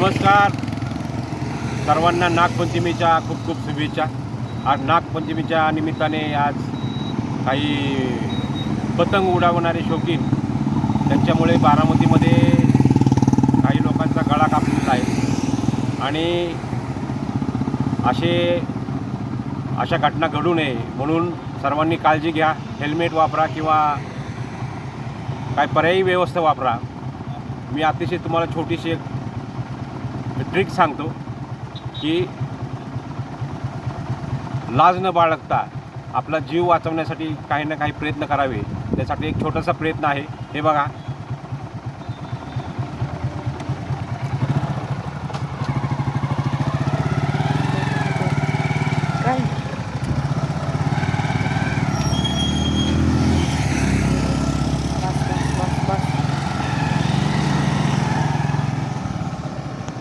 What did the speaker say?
नमस्कार. सर्वांना नागपंचमीच्या खूप खूप शुभेच्छा. आज नागपंचमीच्या निमित्ताने आज काही पतंग उडावणारे शौकीन त्यांच्यामुळे बारामतीमध्ये काही लोकांचा गळा कापलेला आहे. आणि असे अशा घटना घडू नये म्हणून सर्वांनी काळजी घ्या. हेल्मेट वापरा किंवा काय पर्यायी व्यवस्था वापरा. मी अतिशय तुम्हाला छोटीशी एक ट्रिक सांगतो की लाज न बाळगता आपला जीव वाचवण्यासाठी काही ना काही प्रयत्न करावे. त्यासाठी एक छोटासा प्रयत्न आहे. हे बघा.